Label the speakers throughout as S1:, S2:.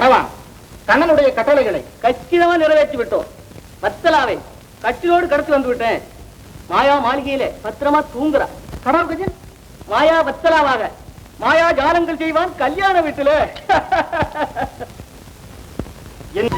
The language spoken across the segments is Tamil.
S1: அரவா கண்ணனுடைய கட்டளைகளை கச்சிதமா நிறைவேற்றி விட்டோம். வத்தலாவை கட்சியோடு கடத்தி வந்து விட்டேன். மாயா மாளிகையில பத்திரமா தூங்குறா. கடவுள் மாயா வத்தலாவாக. மாயா ஜாலங்கள் செய்வான் கல்யாண வீட்டுல.
S2: என்ன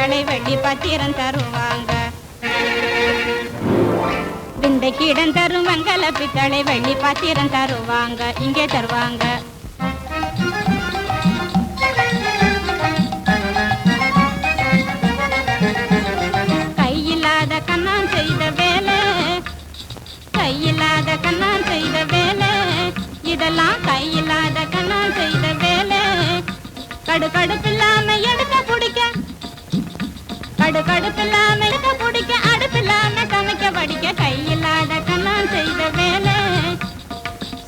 S2: தலை வெள்ளி பத்திரம் தருவாங்க. இந்த கிடன் தரும் வெங்கல பித்தளை வெள்ளி பத்திரம் தருவாங்க. இங்கே தருவாங்க. கையில்லாத கண்ணான் செய்த வேலை கையில்லாத கண்ணான் செய்த வேலை இதெல்லாம் கையில்லாத கண்ணான் செய்த வேலை. கடு கடுப்பில்லாம கடு கடுப்பில்லாம எடுக்க பிடிக்க அடுப்பில்லாம சமைக்க படிக்க கையில்லாத கண்ணான் செய்த வேலை.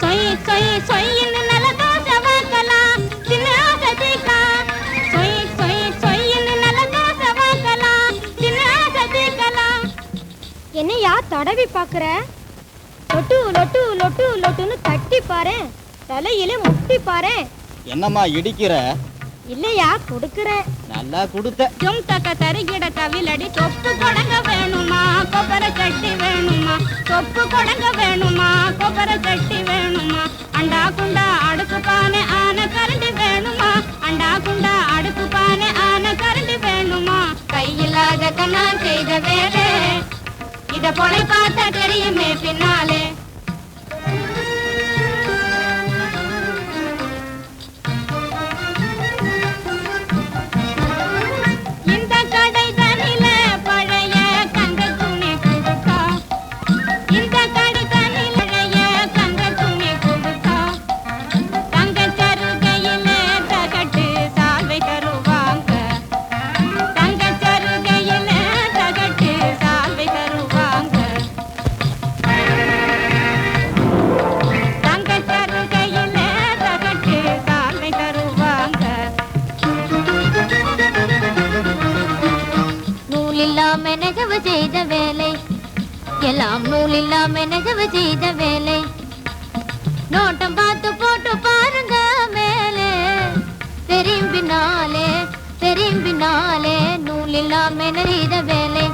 S2: சொய் சொய் சொய்ன்னு நல்ல தோசை வாக்கலாம் சின்ன ஆசை தீக்கலாம் சொய் சொய் சொய்ன்னு நல்ல தோசை வாக்கலாம் சின்ன ஆசை தீக்கலாம்
S3: என்னையா தடவி பாக்குற லொட்டு லொட்டு லொட்டு லொட்டுன்னு தட்டி பாரு. தலையில முட்டி பாரு.
S4: என்னம்மா இடிக்கிற?
S3: இல்லையா கொடுக்கறேன்
S4: நல்லா கொடுத்த.
S2: ஜும் தருகிட தவிலடி தொப்பு கொடங்க வேணுமா? கொப்பர சட்டி வேணுமா? தொப்பு கொடங்க வேணுமா? கொப்பர சட்டி வேணுமா? அண்டா குண்டா அடுப்பு பானை ஆன கரண்டி வேணுமா? அண்டா குண்டா அடுப்பு பானை ஆன கரண்டி வேணுமா? கையில்லாத கண்ணா செய்த வேலை. இத பொழை பார்த்தா தெரியுமே பின்னாலே.
S5: எல்லாம் நூல் இல்லாம நெசவு செய்த வேலை. நோட்டம் பார்த்து போட்டு பாருங்க மேலே. தெரிம்பினாலே தெரிம்பினாலே நூல் இல்லாம நெய்த வேலை.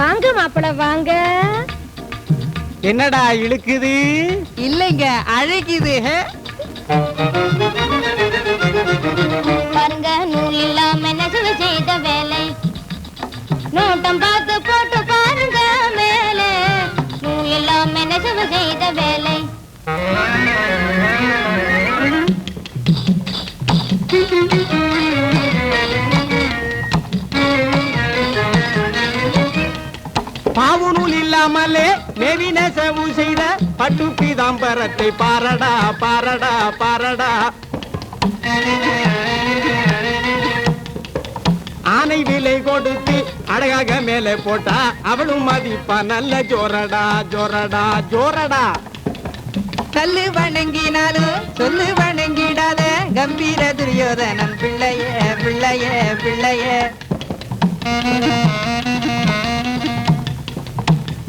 S3: வாங்க மாப்பிள வாங்க.
S6: என்னடா இழுக்குது?
S7: இல்லைங்க அழகிது
S5: பாருங்க நூல் இல்லாம நெசவு செய்த வேலை? நோட்டம் பார்த்து போட்டு பாருங்க மேலே. நூல் இல்லாம நெசவு செய்த வேலை
S6: பாவு நூல் இல்லாமலே நெவி செவு செய்த பட்டு பீதாம்பரத்தை பாரடா பாரடா பாரடா. ஆனை விலை கொடுத்து அழகாக மேலே போட்டா அவளும் மதிப்பா நல்ல ஜோரடா ஜோரடா ஜோரடா.
S7: சொல்லு வணங்கினாலும் சொல்லு வணங்கிடாத கம்பீர துரியோதனம் பிள்ளையே பிள்ளையே பிள்ளையே.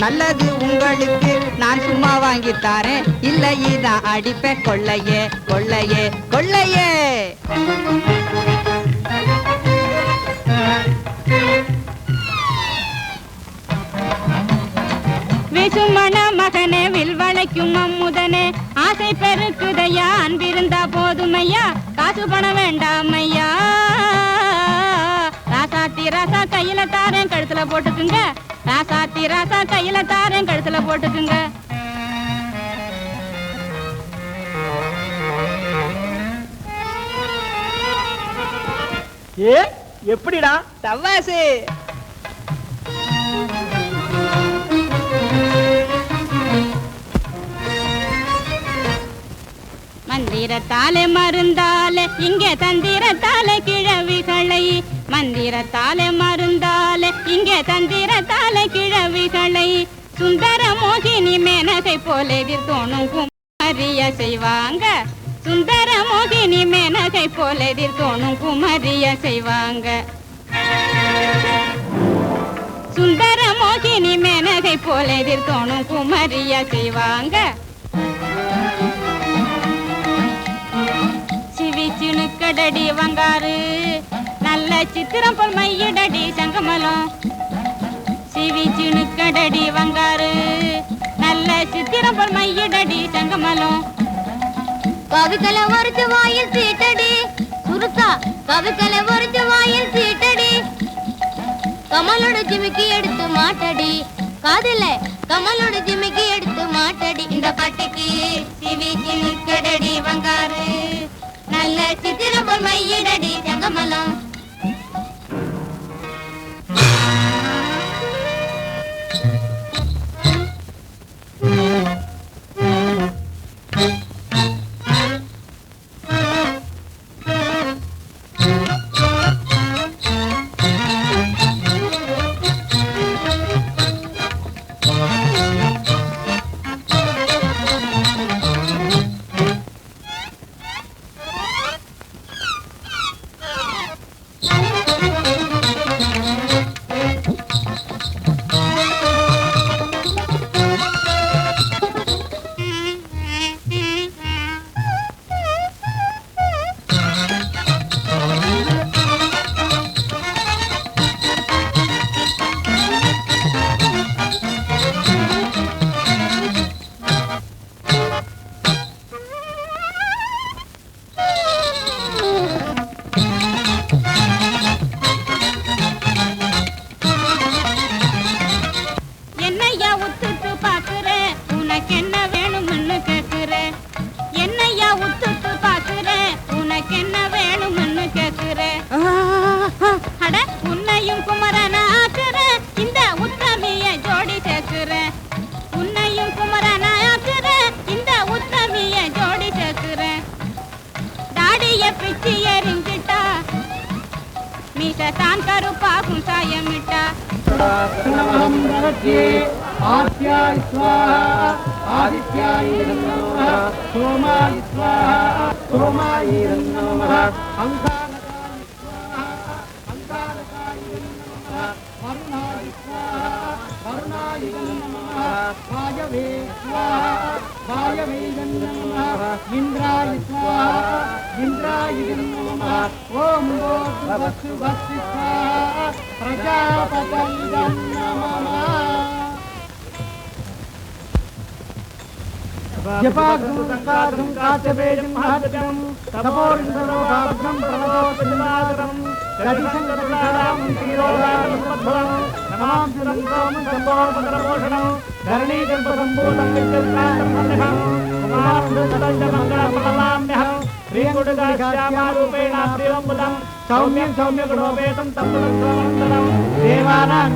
S7: நல்லது உங்களுக்கு. நான் சும்மா வாங்கி தாரேன். இல்லை இதான் அடிப்பேன் கொள்ளையே கொள்ளையே கொள்ளையே.
S2: விசுமண மகனே வில்வளைக்கும் அம்முதனே. ஆசை பெருக்குதையா அன்பிருந்தா போதுமையா. காசு பணம் வேண்டாம் ஐயா ராசாத்தி ராசா கையில தாரேன். கழுத்துல போட்டுக்குங்க. ராசாத்தி ராசா கையில தாரேன் கழுத்துல போட்டுக்குங்க.
S6: ஏ எப்படிடா?
S7: தவாசு
S2: மந்திரத்தாலே மருந்தாலே இங்கே தந்திரத்தாலே கிழவிகளை. மந்திரத்தாலே மருந்தாலே இங்கே தந்திரத்தாலே கிழவிகளை சுந்தர மோகினி மேனகை போல எதிர்த்தோணும் குமரிய செய்வாங்க. சுந்தர மோகினி மேனகை போல எதிர்த்தோணும் குமரிய செய்வாங்க. சுந்தர மோகினி மேனகை போல எதிர்த்தோணும் குமரிய செய்வாங்க. சிவி சிணுக்கடடி வங்காரு சித்திரம் போல் மையடடி சங்கமலம் சிவி சிணுக்கடடி வங்காறு நல்ல சித்திரம் போல் மையடடி சங்கமலம்
S5: கவிக்கலை ஒருத்து வாயில் சீட்டடி. சுருத்தா கவிக்கலை ஒருத்து வாயில் சீட்டடி. கமலோட ஜிமிக்கி எடுத்து மாட்டடி. காதல கமலோட ஜிமிக்கி எடுத்து மாட்டடி. இந்த பட்டைக்கு சிவிக்கு நிற்கடடி வங்காறு நல்ல சித்திரம் போல் மையிடடி தங்கமலம்.
S6: చేశారు పాపం సాయమిట ఆదిత్యాయ సోమాయి స్వాహ సోమాయి నమ वायवे स्वाहा वायवे नमः इन्द्राय स्वाहा इन्द्राय नमः ॐ भोः भक्ति स्वाहा प्रजापतये नमः జపాగ్రం కాశవేజం మహాత్రం తపోరిం సర్వభాగ్రం ప్రణవోత్సనాదరం గతిశంకరాం శ్రీరోగారం నమాం సురంతాం సంభోపకరపోషణం ధరణీ కల్ప సంపూర్ణం విద్యుత్కాశమన్యహం కుమారుడంజమంగళపదలామ్యహం శ్రీకుడుగాశ్యామారూపేణ సౌమ్యం సౌమ్యగుణోపేతం తప్పులం సంవంతరం దేవానాం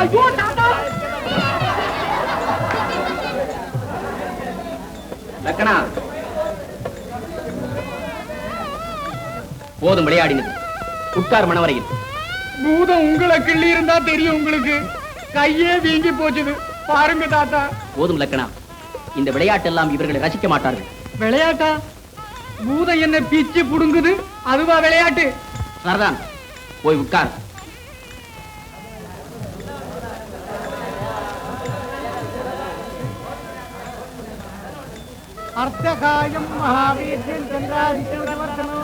S1: ஐயோ தாத்தா லக்கணா. போதும் விளையாடினது. உட்கார் மணவரையில்.
S6: பூதம் உங்களை கிள்ளி இருந்தா தெரியும் உங்களுக்கு. கையே வீங்கி போச்சுது. பாருங்க தாத்தா.
S1: போதும் லக்கணா. இந்த விளையாட்டெல்லாம் இவர்களை ரசிக்க மாட்டார்கள்.
S6: விளையாட்டா? பூதம் என்ன பிச்சு புடுங்குது அதுவா விளையாட்டு.
S1: சரிதான் போய் உட்கார்.
S6: அர்த்தகாயம் மகாவீர்யம் சந்திராதித்யவர்த்தனோ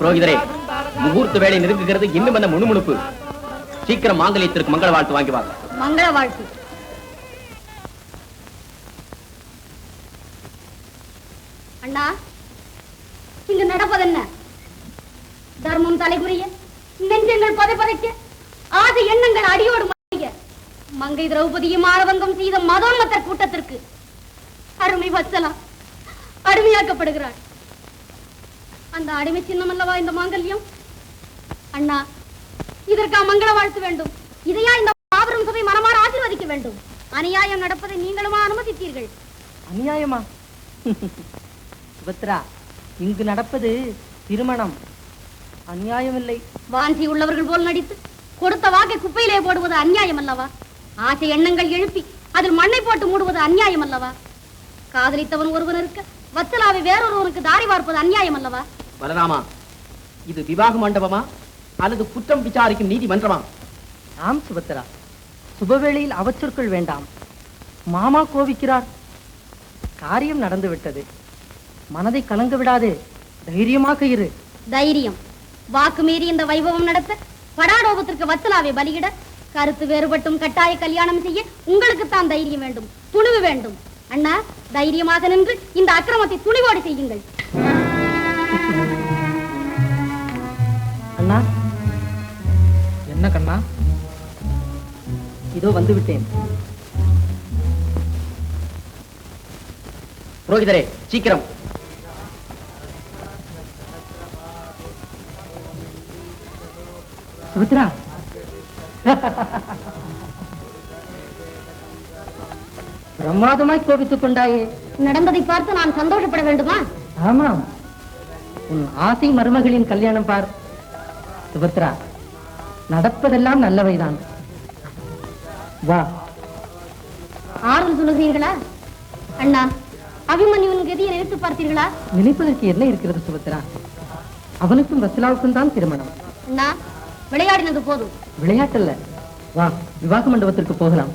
S1: புரோகிதரே முகூர்த்த வேலை நெருங்குகிறது இன்னும் அந்த முணுமுணுப்பு. சீக்கிரம் மாங்கல்யத்திற்கு மங்கள வாழ்த்து வாங்கி வாங்க
S3: மங்கள வாழ்த்து. நடப்பதென்ன? தர்மம் தலைகுறிய நெஞ்சங்கள் பதை பதைக்க ஆசை எண்ணங்கள் அடியோடு மறைய மங்கை திரௌபதியும் ஆரவங்கம் செய்த மதோன்மத்தர் கூட்டத்திற்கு அருமை வச்சலாம் அடிமையாக்கப்படுகிறார். அந்த அடிமை சின்னம் அல்லவா இந்த மாங்கல்யம்? அண்ணா இதற்கா மங்கள வாழ்த்து வேண்டும். இதையா இந்த மாபெரும் சபை மனமாற ஆசீர்வதிக்க வேண்டும்? அநியாயம் நடப்பதை நீங்களுமா அனுமதித்தீர்கள்?
S8: அநியாயமா? சுபத்ரா இங்கு நடப்பது திருமணம். அநியாயமில்லை
S3: வாஞ்சி உள்ளவர்கள் போல் நடித்து கொடுத்த வாக்கை குப்பையிலே போடுவது அநியாயம் அல்லவா ஆசை எண்ணங்கள் எழுப்பி அதில் மண்ணை போட்டு மூடுவது அநியாயம் அல்லவா காதலித்தவன் ஒருவன் இருக்க வத்தலாவை வேறொருவனுக்கு தாரி பார்ப்பது அநியாயம் அல்லவா
S1: பலராமா இது விவாக மண்டபமா? அல்லது குற்றம் விசாரிக்கும் நீதிமன்றமா
S8: ஆம் சுபத்ரா. சுபவேளையில் அவச்சொற்கள் வேண்டாம். மாமா கோபிக்கிறார் காரியம் நடந்து விட்டது மனதை கலங்க விடாதே. தைரியமாக இரு.
S3: தைரியம். வாக்கு மீறி இந்த வைபவம் நடத்த படாடோபத்திற்கு வத்தலாவை பலியிட கருத்து வேறுபட்டும் கட்டாய கல்யாணம் செய்ய உங்களுக்கு தான் தைரியம் வேண்டும் துணிவு வேண்டும். அண்ணா தைரியமாக நின்று இந்த அக்கிரமத்தை துணிவோடு செய்யுங்கள்.
S8: அண்ணா.
S6: என்ன கண்ணா?
S8: இதோ வந்து விட்டேன்.
S1: புரோகிதரே சீக்கிரம்.
S8: சுபத்ரா பிரமாதமாய் கோபித்துக் கொண்டாயே.
S3: நடந்ததை பார்த்து நான் சந்தோஷப்பட வேண்டுமா?
S8: ஆமாம். உன் ஆசை மருமகளின் கல்யாணம் பார். சுபத்ரா நடப்பதெல்லாம் நல்லவைதான். வா.
S3: ஆறுதல் சொல்லுகிறீர்களா? அண்ணா அபிமன்யுவின் கதியை நினைத்து பார்த்தீர்களா?
S8: நினைப்பதற்கு என்ன இருக்கிறது சுபத்ரா? அவனுக்கும் வசலாவுக்கும் தான் திருமணம்.
S3: அண்ணா விளையாடினது போதும்.
S8: விளையாட்டல்ல. வா விவாக மண்டபத்திற்கு போகலாம்.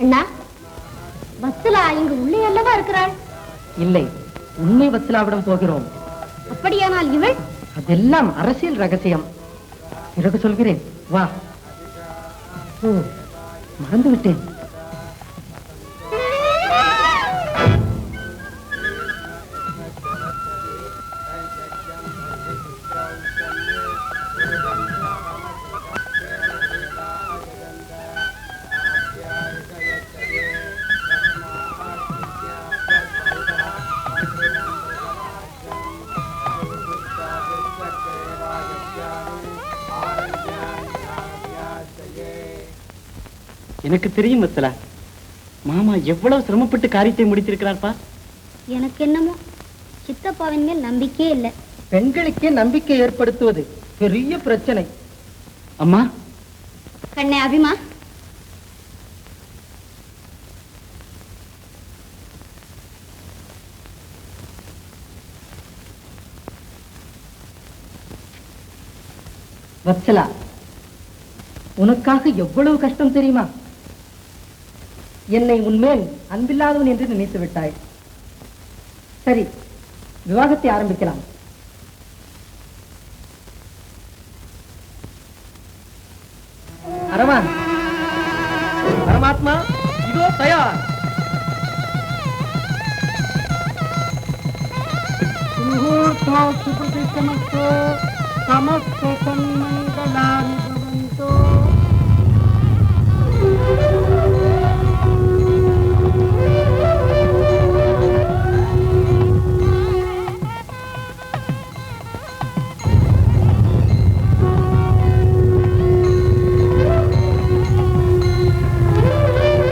S3: அண்ணா வத்சலா இங்கு உள்ளே அல்லவா இருக்கிறாள்?
S8: இல்லை உண்மை வத்சலாவிடம் போகிறோம்.
S3: அப்படியானால் இவள்?
S8: அதெல்லாம் அரசியல் ரகசியம். பிறகு சொல்கிறேன். வா. ஓ மறந்து
S4: எனக்கு தெரியும் வத்தலா மாமா எவ்வளவு சிரமப்பட்டு காரியத்தை முடித்திருக்கிறார்ப்பா?
S3: எனக்கு என்னமோ? சித்தப்பாவின் மேல் நம்பிக்கையே இல்லை.
S8: பெண்களுக்கே நம்பிக்கை ஏற்படுத்துவது பெரிய பிரச்சனை.
S4: அம்மா?
S3: கண்ணே அபிமா?
S8: வத்சலா உனக்காக எவ்வளவு கஷ்டம் தெரியுமா? என்னை உன்மேல் அன்பில்லாதவன் என்று நினைத்து விட்டாய். சரி விவாகத்தை ஆரம்பிக்கலாம். அரவான்.
S9: பரமாத்மா இதோ தயார்.
S8: சுபதிசமஸ்தோ சமஸ்தோ